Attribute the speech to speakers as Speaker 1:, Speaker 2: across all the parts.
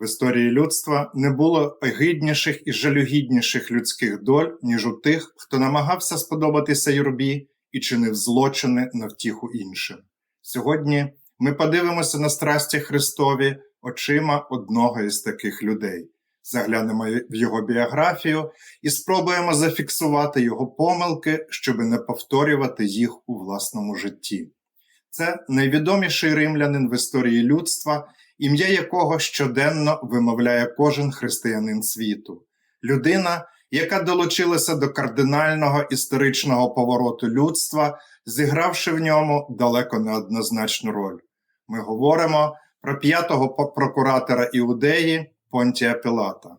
Speaker 1: В історії людства не було гидніших і жалюгідніших людських доль, ніж у тих, хто намагався сподобатися юрбі і чинив злочини на втіху іншим. Сьогодні ми подивимося на страсті Христові очима одного із таких людей, заглянемо в його біографію і спробуємо зафіксувати його помилки, щоб не повторювати їх у власному житті. Це найвідоміший римлянин в історії людства, ім'я якого щоденно вимовляє кожен християнин світу, людина, яка долучилася до кардинального історичного повороту людства, зігравши в ньому далеко неоднозначну роль. Ми говоримо про п'ятого прокуратора Іудеї Понтія Пілата.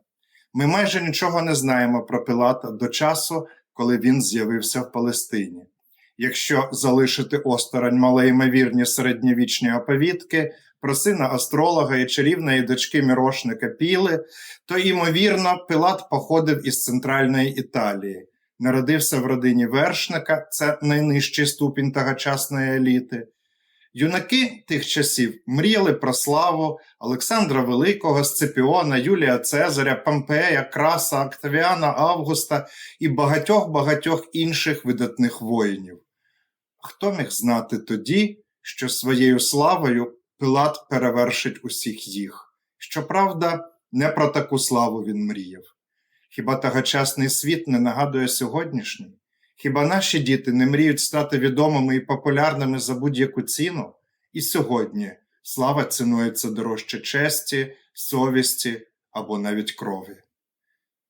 Speaker 1: Ми майже нічого не знаємо про Пілата до часу, коли він з'явився в Палестині. Якщо залишити осторонь малоймовірні середньовічні оповідки про сина астролога і чарівної дочки мірошника Піли, то, ймовірно, Пілат походив із центральної Італії, народився в родині вершника, це найнижчий ступінь тогочасної еліти. Юнаки тих часів мріяли про славу Олександра Великого, Сципіона, Юлія Цезаря, Помпея, Краса, Октавіана Августа і багатьох-багатьох інших видатних воїнів. Хто міг знати тоді, що своєю славою Пилат перевершить усіх їх? Щоправда, не про таку славу він мріяв. Хіба тогочасний світ не нагадує сьогоднішній? Хіба наші діти не мріють стати відомими і популярними за будь-яку ціну? І сьогодні слава цінується дорожче честі, совісті або навіть крові.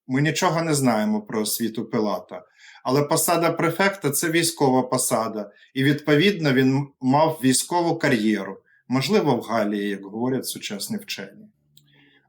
Speaker 1: Ми нічого не знаємо про освіту Пилата, але посада префекта це військова посада, і відповідно він мав військову кар'єру, можливо, в Галії, як говорять сучасні вчені.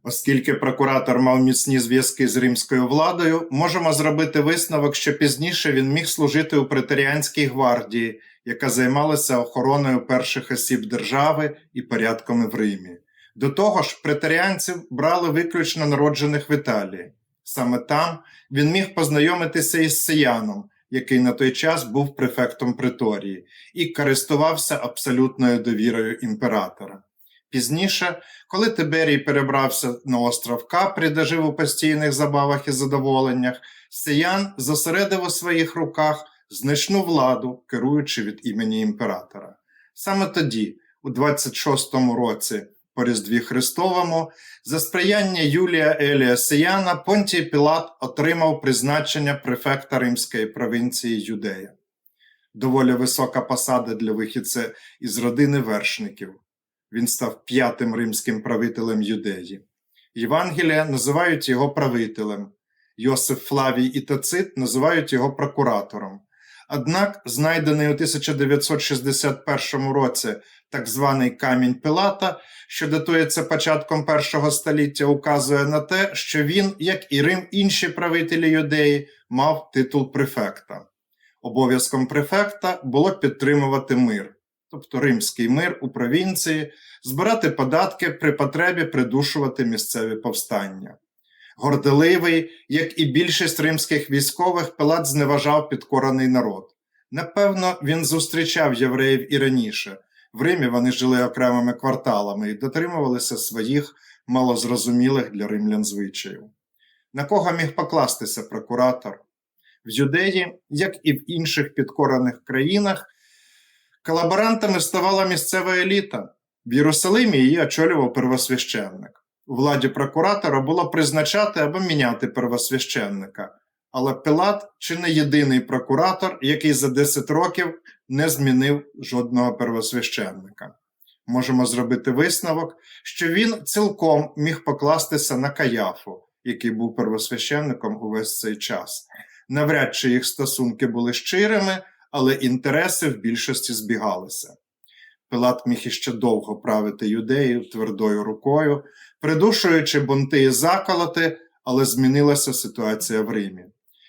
Speaker 1: Оскільки прокуратор мав міцні зв'язки з римською владою, можемо зробити висновок, що пізніше він міг служити у претеріанській гвардії, яка займалася охороною перших осіб держави і порядками в Римі. До того ж, претеріанців брали виключно народжених в Італії. Саме там він міг познайомитися із Сияном, який на той час був префектом Преторії, і користувався абсолютною довірою імператора. Пізніше, коли Тиберій перебрався на остров Капрі, де жив у постійних забавах і задоволеннях, Сиян зосередив у своїх руках значну владу, керуючи від імені імператора. Саме тоді, у 26-му році по Різдві Христовому, за сприяння Юлія Елія Сияна, Понтій Пілат отримав призначення префекта Римської провінції Юдея. Доволі висока посада для вихідця із родини вершників. Він став п'ятим римським правителем Юдеї. Євангелія називають його правителем. Йосиф Флавій і Тацит називають його прокуратором. Однак, знайдений у 1961 році так званий камінь Пилата, що датується початком першого століття, указує на те, що він, як і Рим, інші правителі юдеї, мав титул префекта. Обов'язком префекта було підтримувати мир, тобто римський мир у провінції, збирати податки при потребі придушувати місцеві повстання. Горделивий, як і більшість римських військових, Пилат зневажав підкорений народ. Напевно, він зустрічав євреїв і раніше. В Римі вони жили окремими кварталами і дотримувалися своїх малозрозумілих для римлян звичаїв. На кого міг покластися прокуратор? В Юдеї, як і в інших підкорених країнах, колаборантами ставала місцева еліта. В Єрусалимі її очолював первосвященник. Владі прокуратора було призначати або міняти первосвященника. Але Пилат чи не єдиний прокуратор, який за 10 років не змінив жодного первосвященника. Можемо зробити висновок, що він цілком міг покластися на Каяфу, який був первосвященником увесь цей час. Навряд чи їх стосунки були щирими, але інтереси в більшості збігалися. Пилат міг іще довго правити юдею твердою рукою, придушуючи бунти і заколоти, але змінилася ситуація в Римі.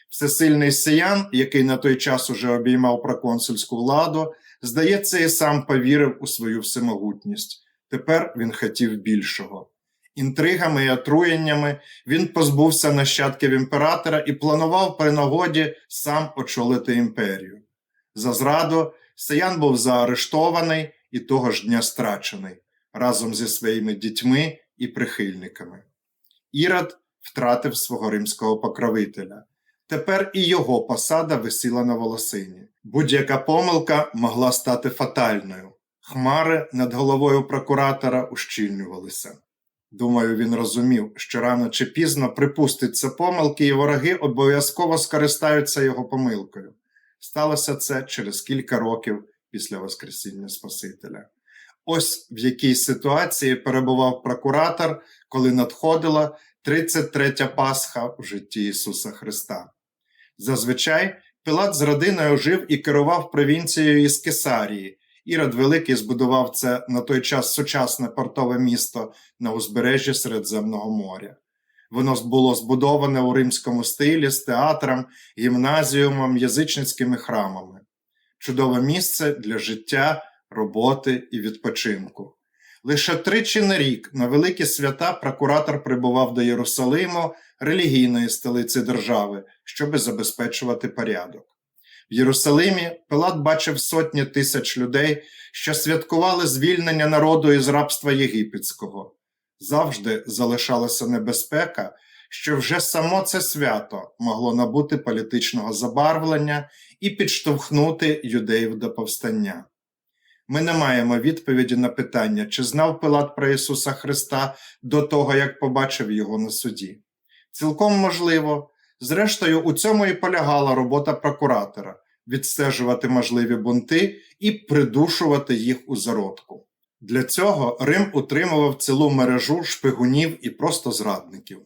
Speaker 1: Всесильний Сиян, який на той час уже обіймав проконсульську владу, здається, і сам повірив у свою всемогутність. Тепер він хотів більшого. Інтригами і отруєннями він позбувся нащадків імператора і планував при нагоді сам очолити імперію. За зраду Сиян був заарештований і того ж дня страчений разом зі своїми дітьми і прихильниками. Ірод втратив свого римського покровителя. Тепер і його посада висіла на волосині. Будь-яка помилка могла стати фатальною. Хмари над головою прокуратора ущільнювалися. Думаю, він розумів, що рано чи пізно припуститься помилки, і вороги обов'язково скористаються його помилкою. Сталося це через кілька років після Воскресіння Спасителя. Ось в якій ситуації перебував прокуратор, коли надходила 33-я Пасха в житті Ісуса Христа. Зазвичай Пилат з родиною жив і керував провінцією із Кесарії. Ірод Великий збудував це на той час сучасне портове місто на узбережжі Середземного моря. Воно було збудоване у римському стилі з театром, гімназіумом, язичницькими храмами. Чудове місце для життя, роботи і відпочинку. Лише тричі на рік на великі свята прокуратор прибував до Єрусалиму, релігійної столиці держави, щоби забезпечувати порядок. В Єрусалимі Пилат бачив сотні тисяч людей, що святкували звільнення народу із рабства єгипетського. Завжди залишалася небезпека, що вже само це свято могло набути політичного забарвлення і підштовхнути юдеїв до повстання. Ми не маємо відповіді на питання, чи знав Пилат про Ісуса Христа до того, як побачив його на суді. Цілком можливо, зрештою, у цьому і полягала робота прокуратора відстежувати можливі бунти і придушувати їх у зародку. Для цього Рим утримував цілу мережу шпигунів і просто зрадників.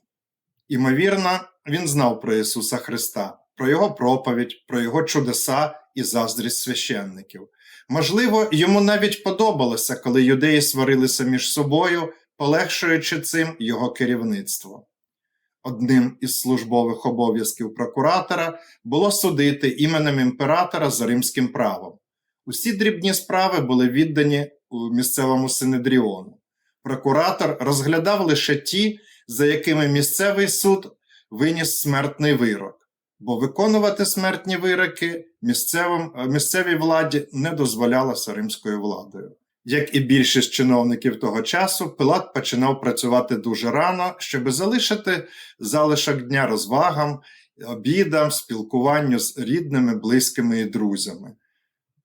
Speaker 1: Імовірно, він знав про Ісуса Христа, про Його проповідь, про Його чудеса і заздрість священників. Можливо, йому навіть подобалося, коли юдеї сварилися між собою, полегшуючи цим його керівництво. Одним із службових обов'язків прокуратора було судити іменем імператора за римським правом. Усі дрібні справи були віддані місцевому синедріону. Прокуратор розглядав лише ті, за якими місцевий суд виніс смертний вирок, бо виконувати смертні вироки місцевим, місцевій владі не дозволялося римською владою. Як і більшість чиновників того часу, Пилат починав працювати дуже рано, щоб залишити залишок дня розвагам, обідам, спілкуванню з рідними, близькими і друзями.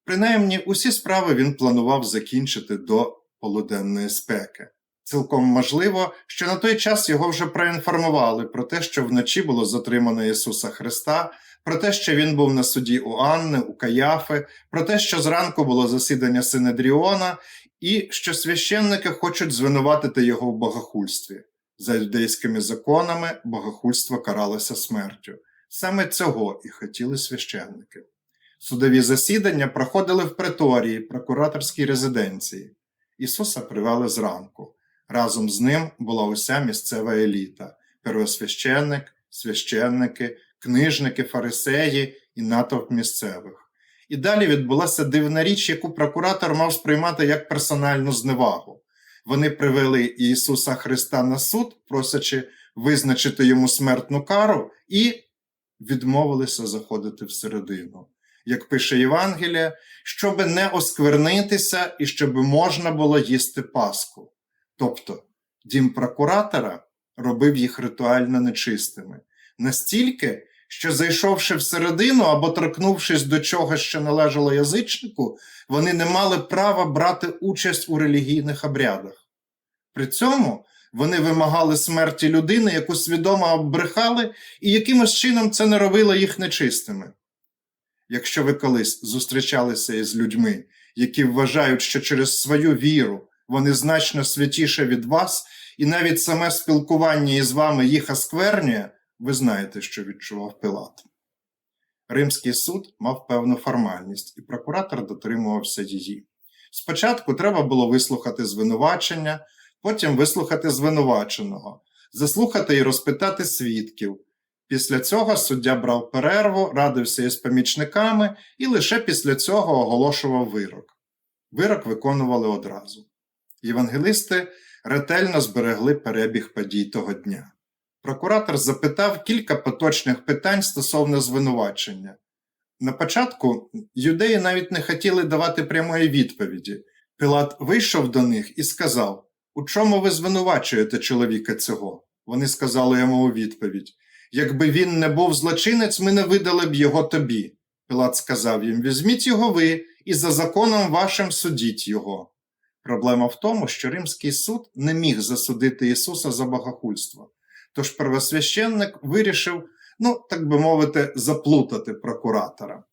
Speaker 1: Принаймні, усі справи він планував закінчити до полуденної спеки. Цілком можливо, що на той час його вже проінформували про те, що вночі було затримано Ісуса Христа, про те, що він був на суді у Анни, у Каяфи, про те, що зранку було засідання Синедріона, і що священники хочуть звинуватити його в богохульстві. За юдейськими законами богохульство каралося смертю. Саме цього і хотіли священники. Судові засідання проходили в преторії, прокураторській резиденції. Ісуса привели зранку. Разом з ним була уся місцева еліта: первосвященник, священники, книжники, фарисеї і натовп місцевих. І далі відбулася дивна річ, яку прокуратор мав сприймати як персональну зневагу. Вони привели Ісуса Христа на суд, просячи визначити йому смертну кару, і відмовилися заходити всередину. Як пише Євангелія, щоб не осквернитися і щоб можна було їсти Пасху. Тобто дім прокуратора робив їх ритуально нечистими, настільки, що, зайшовши всередину або торкнувшись до чогось, що належало язичнику, вони не мали права брати участь у релігійних обрядах. При цьому вони вимагали смерті людини, яку свідомо оббрехали, і якимось чином це не робило їх нечистими. Якщо ви колись зустрічалися із людьми, які вважають, що через свою віру вони значно святіше від вас, і навіть саме спілкування із вами їх осквернює, ви знаєте, що відчував Пилат. Римський суд мав певну формальність, і прокуратор дотримувався її. Спочатку треба було вислухати звинувачення, потім вислухати звинуваченого, заслухати і розпитати свідків. Після цього суддя брав перерву, радився із помічниками і лише після цього оголошував вирок. Вирок виконували одразу. Євангелисти ретельно зберегли перебіг подій того дня. Прокуратор запитав кілька поточних питань стосовно звинувачення. На початку юдеї навіть не хотіли давати прямої відповіді. Пілат вийшов до них і сказав: У чому ви звинувачуєте чоловіка цього? Вони сказали йому у відповідь Якби він не був злочинець, ми не видали б його тобі. Пилат сказав їм Візьміть його ви і за законом вашим судіть його. Проблема в тому, що Римський суд не міг засудити Ісуса за богохульство. Тож первосвященник вирішив, ну, так би мовити, заплутати прокуратора.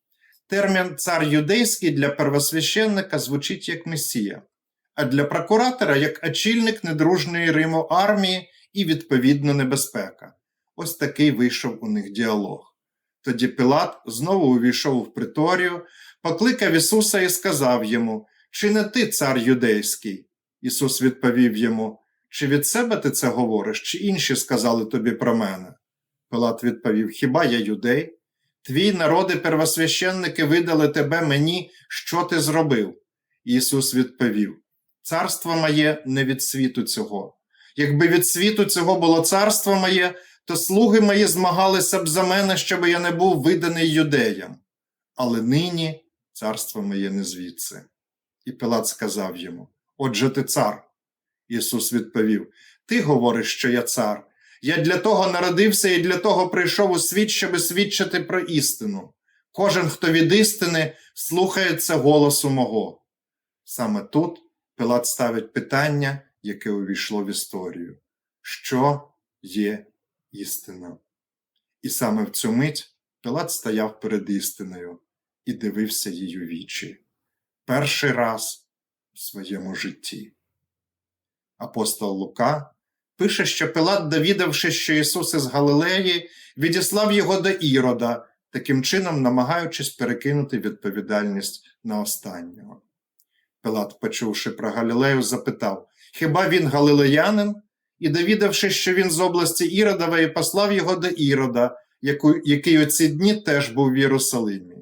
Speaker 1: Термін цар юдейський для первосвященника звучить як месія, а для прокуратора як очільник недружної Риму армії і відповідно небезпека. Ось такий вийшов у них діалог. Тоді Пилат знову увійшов в приторію, покликав Ісуса і сказав йому: Чи не ти цар юдейський? Ісус відповів йому: Чи від себе ти це говориш, чи інші сказали тобі про мене? Пилат відповів: Хіба я юдей? Твій народи первосвященники видали тебе мені, що ти зробив? Ісус відповів: Царство моє не від світу цього. Якби від світу цього було царство моє, то слуги мої змагалися б за мене, щоб я не був виданий юдеям. Але нині царство моє не звідси. І Пилат сказав йому: Отже, ти цар. Ісус відповів: Ти говориш, що я цар. Я для того народився і для того прийшов у світ, щоб свідчити про істину. Кожен, хто від істини, слухається голосу мого. Саме тут Пилат ставить питання, яке увійшло в історію: Що є істина? І саме в цю мить Пилат стояв перед істиною і дивився її вічі. Перший раз в своєму житті. Апостол Лука пише, що Пилат, довідавшись, що Ісус із Галилеї, відіслав його до Ірода, таким чином намагаючись перекинути відповідальність на останнього. Пилат, почувши про Галілею, запитав Хіба він галилеянин? І довідавшись, що він з області Іродової, послав його до Ірода, який у ці дні теж був в Єрусалимі.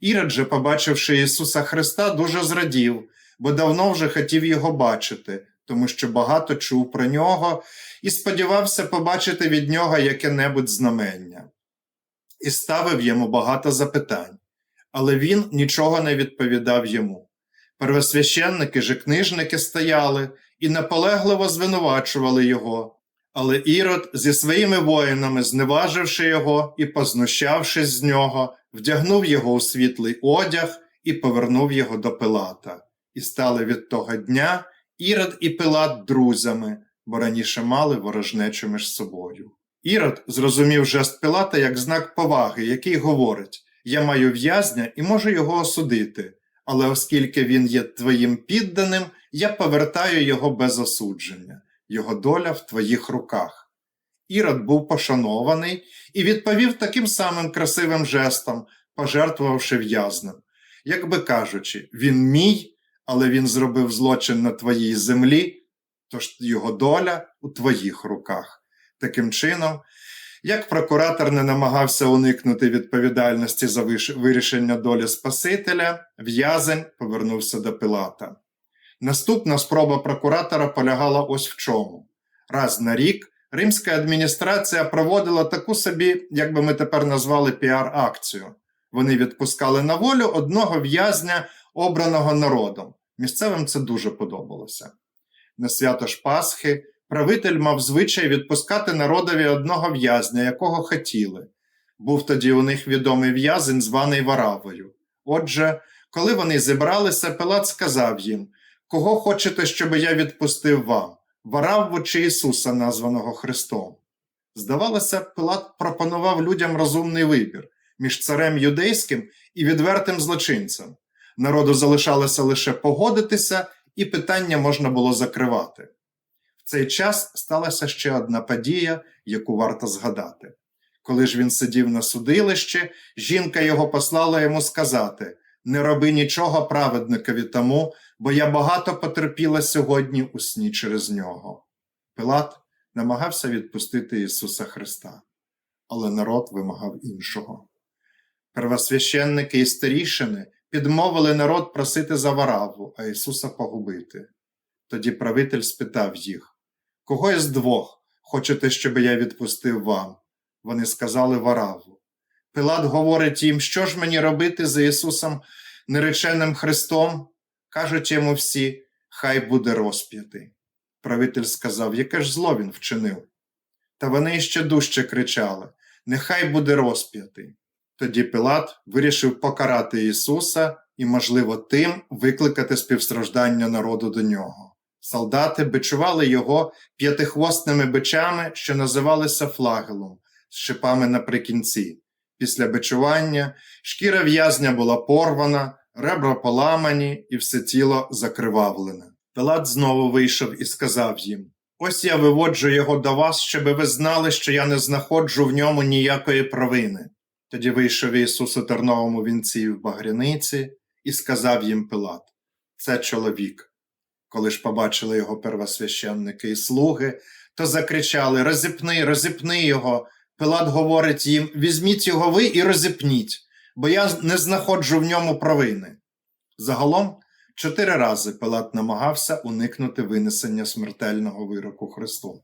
Speaker 1: Ірод же, побачивши Ісуса Христа, дуже зрадів, бо давно вже хотів його бачити, тому що багато чув про нього і сподівався побачити від нього яке-небудь знамення. І ставив йому багато запитань, але він нічого не відповідав йому. Первосвященники же книжники стояли і наполегливо звинувачували його. Але Ірод зі своїми воїнами, зневаживши його і познущавшись з нього, вдягнув його у світлий одяг і повернув його до Пилата. І стали від того дня Ірод і Пилат друзями, бо раніше мали ворожнечу між собою. Ірод зрозумів жест Пилата як знак поваги, який говорить: Я маю в'язня і можу його осудити, але оскільки він є твоїм підданим, я повертаю його без осудження, його доля в твоїх руках. Ірод був пошанований і відповів таким самим красивим жестом, пожертвувавши в'язнем. Якби кажучи, він мій, але він зробив злочин на твоїй землі, тож його доля у твоїх руках. Таким чином, як прокуратор не намагався уникнути відповідальності за вирішення долі Спасителя, в'язень повернувся до Пилата. Наступна спроба прокуратора полягала ось в чому. Раз на рік римська адміністрація проводила таку собі, як би ми тепер назвали піар-акцію. Вони відпускали на волю одного в'язня, обраного народом. Місцевим це дуже подобалося. На свято ж Пасхи правитель мав звичай відпускати народові одного в'язня, якого хотіли. Був тоді у них відомий в'язень, званий Варавою. Отже, коли вони зібралися, Пилат сказав їм: Кого хочете, щоб я відпустив вам? Варавву чи Ісуса, названого Христом? Здавалося, Пилат пропонував людям розумний вибір між царем юдейським і відвертим злочинцем. Народу залишалося лише погодитися, і питання можна було закривати. В цей час сталася ще одна подія, яку варто згадати. Коли ж він сидів на судилищі, жінка його послала йому сказати: Не роби нічого праведникові тому, бо я багато потерпіла сьогодні у сні через нього. Пилат намагався відпустити Ісуса Христа, але народ вимагав іншого. Первосвященники і старішини підмовили народ просити за вараву, а Ісуса погубити. Тоді правитель спитав їх Кого із двох хочете, щоб я відпустив вам? Вони сказали вараву. Пилат говорить їм, що ж мені робити за Ісусом нереченим Христом? Кажуть йому всі, хай буде розп'ятий. Правитель сказав, яке ж зло він вчинив. Та вони іще дужче кричали Нехай буде розп'ятий. Тоді Пилат вирішив покарати Ісуса і, можливо, тим викликати співстраждання народу до нього. Солдати бичували його п'ятихвостними бичами, що називалися флагелом, з шипами наприкінці. Після бичування шкіра в'язня була порвана, ребра поламані і все тіло закривавлене. Пилат знову вийшов і сказав їм: Ось я виводжу його до вас, щоби ви знали, що я не знаходжу в ньому ніякої провини. Тоді вийшов Ісус у терновому вінці в багряниці і сказав їм Пилат: Це чоловік. Коли ж побачили його первосвященники і слуги, то закричали: Розіпни, розіпни його. Пилат говорить їм: Візьміть його ви і розіпніть, бо я не знаходжу в ньому провини. Загалом, чотири рази Пилат намагався уникнути винесення смертельного вироку Христу.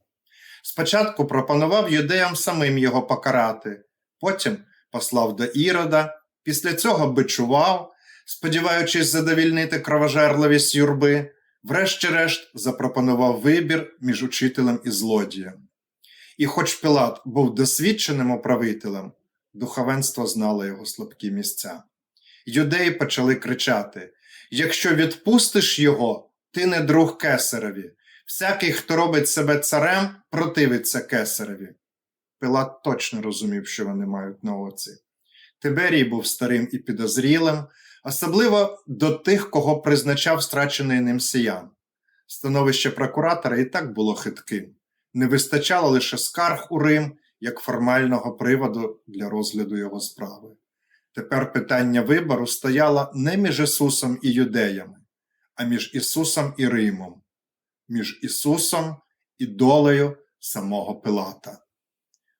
Speaker 1: Спочатку пропонував юдеям самим його покарати, потім послав до Ірода, після цього бичував, сподіваючись задовільнити кровожерливість юрби, врешті-решт запропонував вибір між учителем і злодієм. І хоч Пилат був досвідченим управителем, духовенство знало його слабкі місця. Юдеї почали кричати: Якщо відпустиш його, ти не друг кесареві. Всякий, хто робить себе царем, противиться кесареві. Пилат точно розумів, що вони мають на оці. Тиберій був старим і підозрілим, особливо до тих, кого призначав страчений ним сиян. Становище прокуратора і так було хитким. Не вистачало лише скарг у Рим як формального приводу для розгляду його справи. Тепер питання вибору стояло не між Ісусом і юдеями, а між Ісусом і Римом, між Ісусом і долею самого Пилата.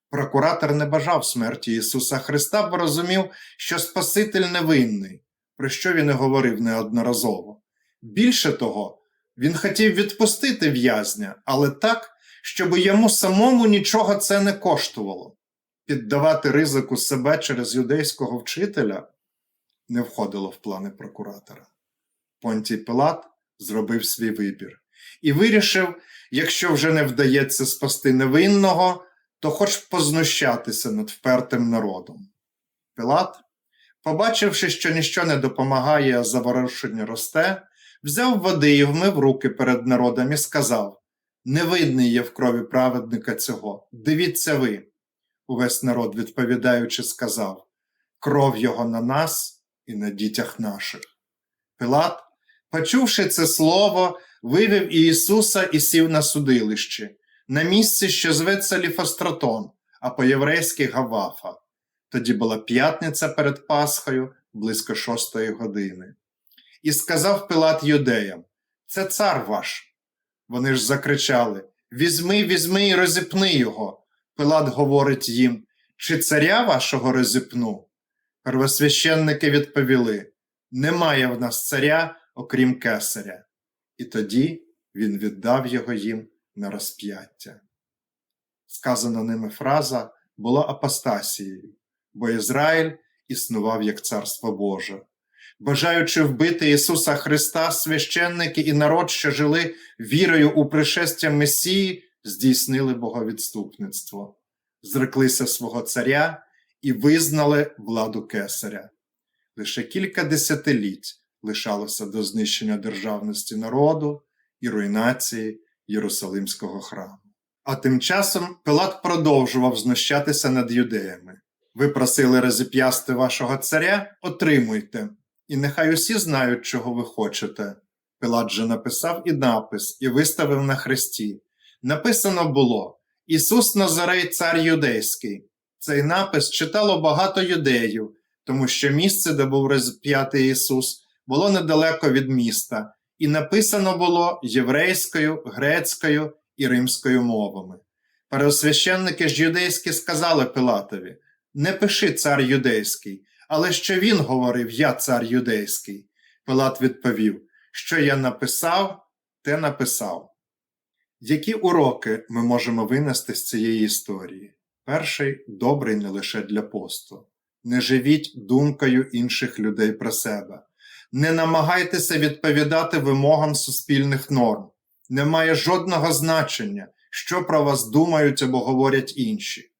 Speaker 1: Прокуратор не бажав смерті Ісуса Христа, бо розумів, що Спаситель невинний, про що він і говорив неодноразово. Більше того, він хотів відпустити в'язня, але так, щоб йому самому нічого це не коштувало. Піддавати ризику себе через юдейського вчителя не входило в плани прокуратора. Понтій Пилат зробив свій вибір і вирішив, якщо вже не вдається спасти невинного, то хоч познущатися над впертим народом. Пилат, побачивши, що ніщо не допомагає, а заворушення росте, взяв води і вмив руки перед народом і сказав Невидний є в крові праведника цього, дивіться ви. Увесь народ, відповідаючи, сказав Кров його на нас і на дітях наших. Пилат, почувши це слово, вивів Ісуса і сів на судилище, на місці, що зветься Ліфостратон, а по-єврейськи Гавафа. Тоді була п'ятниця перед Пасхою близько шостої години. І сказав Пилат юдеям: Це цар ваш. Вони ж закричали Візьми, візьми і розіпни його. Пилат говорить їм, чи царя вашого розіпну? Первосвященники відповіли Немає в нас царя, окрім кесаря. І тоді він віддав його їм на розп'яття. Сказана ними фраза була апостасією, бо Ізраїль існував як царство Боже. Бажаючи вбити Ісуса Христа, священники і народ, що жили вірою у пришестя Месії, здійснили боговідступництво, зреклися свого царя і визнали владу кесаря. Лише кілька десятиліть лишалося до знищення державності народу і руйнації Єрусалимського храму. А тим часом Пилат продовжував знущатися над юдеями. Ви просили розіп'ясти вашого царя, отримуйте, і нехай усі знають, чого ви хочете. Пилат же написав і напис, і виставив на хресті. Написано було Ісус Назарей, цар юдейський. Цей напис читало багато юдеїв, тому що місце, де був розп'ятий Ісус, було недалеко від міста, і написано було єврейською, грецькою і римською мовами. Пересвященники ж юдейські сказали Пилатові: Не пиши цар юдейський, але що він говорив, я цар юдейський. Пилат відповів, що я написав, те написав. Які уроки ми можемо винести з цієї історії? Перший добрий не лише для посту. Не живіть думкою інших людей про себе. Не намагайтеся відповідати вимогам суспільних норм. не має жодного значення, що про вас думають або говорять інші.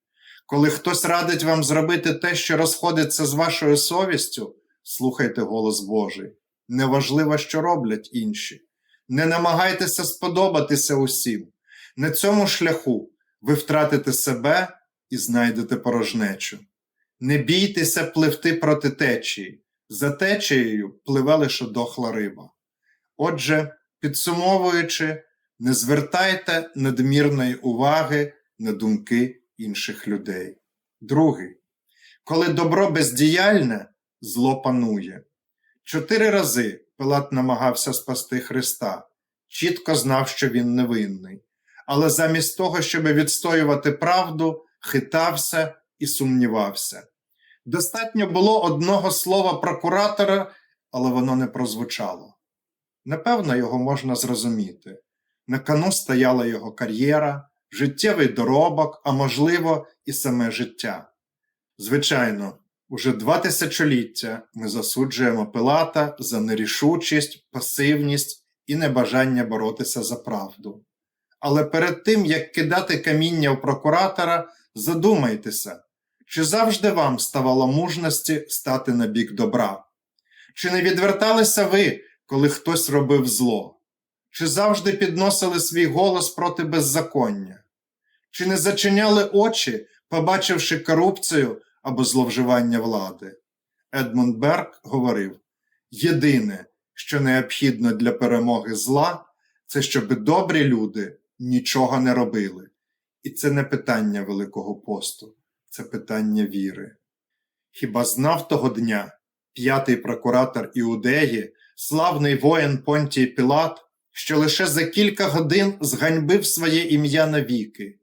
Speaker 1: Коли хтось радить вам зробити те, що розходиться з вашою совістю, слухайте голос Божий. Неважливо, що роблять інші. Не намагайтеся сподобатися усім. На цьому шляху ви втратите себе і знайдете порожнечу. Не бійтеся пливти проти течії. За течією пливе лише дохла риба. Отже, підсумовуючи, не звертайте надмірної уваги на думки інших людей. Другий. Коли добро бездіяльне, зло панує. Чотири рази Пилат намагався спасти Христа, чітко знав, що він невинний, але замість того, щоб відстоювати правду, хитався і сумнівався. Достатньо було одного слова прокуратора, але воно не прозвучало. Напевно, його можна зрозуміти. На кону стояла його кар'єра, життєвий доробок, а можливо, і саме життя. Звичайно, уже два тисячоліття ми засуджуємо Пилата за нерішучість, пасивність і небажання боротися за правду. Але перед тим, як кидати каміння в прокуратора, задумайтеся, чи завжди вам ставало мужності стати на бік добра? Чи не відверталися ви, коли хтось робив зло? Чи завжди підносили свій голос проти беззаконня? Чи не зачиняли очі, побачивши корупцію або зловживання влади? Едмунд Берг говорив: єдине, що необхідно для перемоги зла, це щоб добрі люди нічого не робили. І це не питання Великого посту, це питання віри. Хіба знав того дня п'ятий прокуратор Іудеї, славний воїн Понтій Пілат, що лише за кілька годин зганьбив своє ім'я навіки,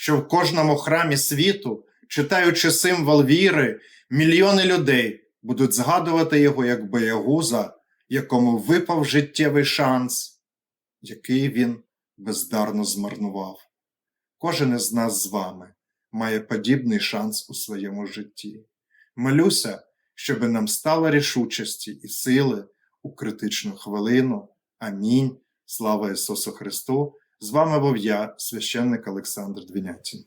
Speaker 1: що в кожному храмі світу, читаючи символ віри, мільйони людей будуть згадувати його як боягуза, якому випав життєвий шанс, який він бездарно змарнував. Кожен із нас з вами має подібний шанс у своєму житті. Молюся, щоби нам стало рішучості і сили у критичну хвилину. Амінь. Слава Ісусу Христу! З вами був я, священник Олександр Двінятін.